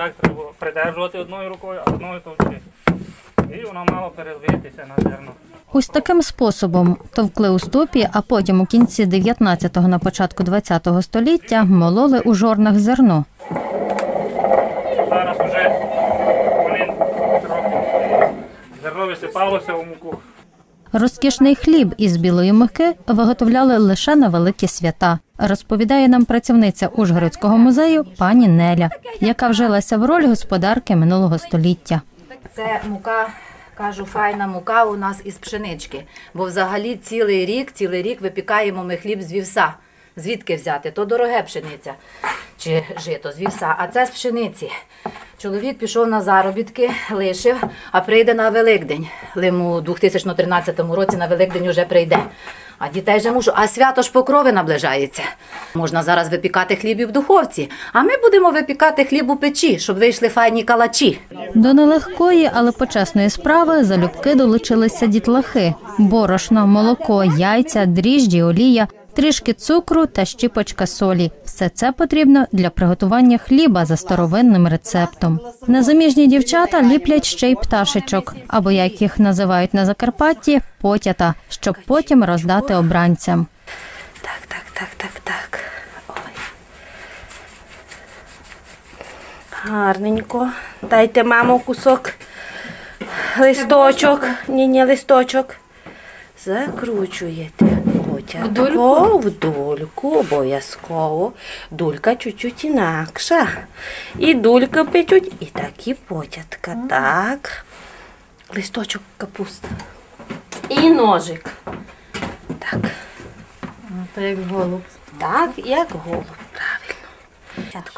так треба придержувати одною рукою, а одною товчи. І воно мало перелитися на зерно. Ось таким способом товкли у ступі, а потім у кінці 19-го на початку 20-го століття мололи у жорнах зерно. Зараз вже вони трохи зерно висипалося у муку. Розкішний хліб із білої муки виготовляли лише на великі свята, розповідає нам працівниця Ужгородського музею пані Неля, яка вжилася в роль господарки минулого століття. Це мука, кажу, файна мука у нас із пшенички. Бо взагалі цілий рік, цілий рік випікаємо ми хліб з вівса. Звідки взяти? То дороге пшениця чи жито з вівса, а це з пшениці. Чоловік пішов на заробітки, лишив, а прийде на Великдень. Лиму у 2013 році на Великдень уже прийде. А дітей вже мушу. А свято ж покрови наближається. Можна зараз випікати хліб і в духовці, а ми будемо випікати хліб у печі, щоб вийшли файні калачі. До нелегкої, але почесної справи залюбки долучилися дітлахи: борошно, молоко, яйця, дріжджі, олія, трішки цукру та щіпочка солі. Все це потрібно для приготування хліба за старовинним рецептом. Незаміжні дівчата ліплять ще й пташечок, або як їх називають на Закарпатті, потята, щоб потім роздати обранцям. Так, так, так, так, так. Ой. Гарненько. Дайте, мамо, кусок листочок. Ні, ні, листочок. Закручуєте. Потягко в дульку обов'язково. Дулька чуть-чуть інакша. І дулька печуть, і такі потятка. Так. Листочок капуста. І ножик. Так. То як голуб. Так, як голуб. Правильно.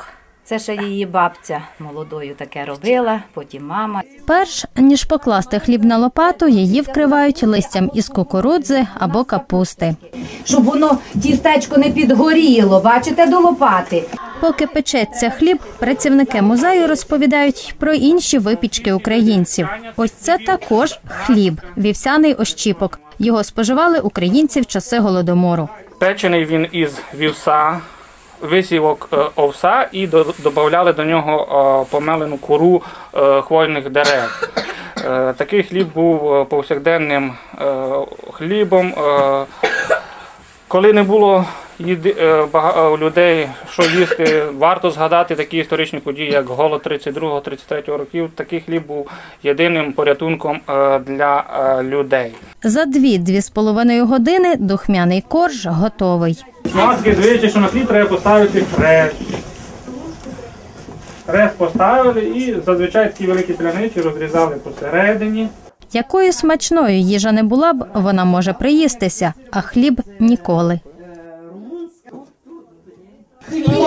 Це ще її бабця молодою таке робила, потім мама. Перш ніж покласти хліб на лопату, її вкривають листям із кукурудзи або капусти. Щоб воно тістечко не підгоріло, бачите, до лопати. Поки печеться хліб, працівники музею розповідають про інші випічки українців. Ось це також хліб, вівсяний ощіпок. Його споживали українці в часи голодомору. Печений він із вівса, висівок е, овса і до- додавали до нього е, помелену кору е, хвойних дерев. Такий хліб був повсякденним хлібом. Коли не було їди, е, бага- е, людей, що їсти, варто згадати такі історичні події, як голод 32-33 років. Такий хліб був єдиним порятунком е, для е, людей. За дві-дві з половиною години духмяний корж готовий. Смазки звичай, що на хліб треба поставити хрест. Хрест поставили і зазвичай такі великі пляниці розрізали посередині. Якою смачною їжа не була б, вона може приїстися, а хліб ніколи. You.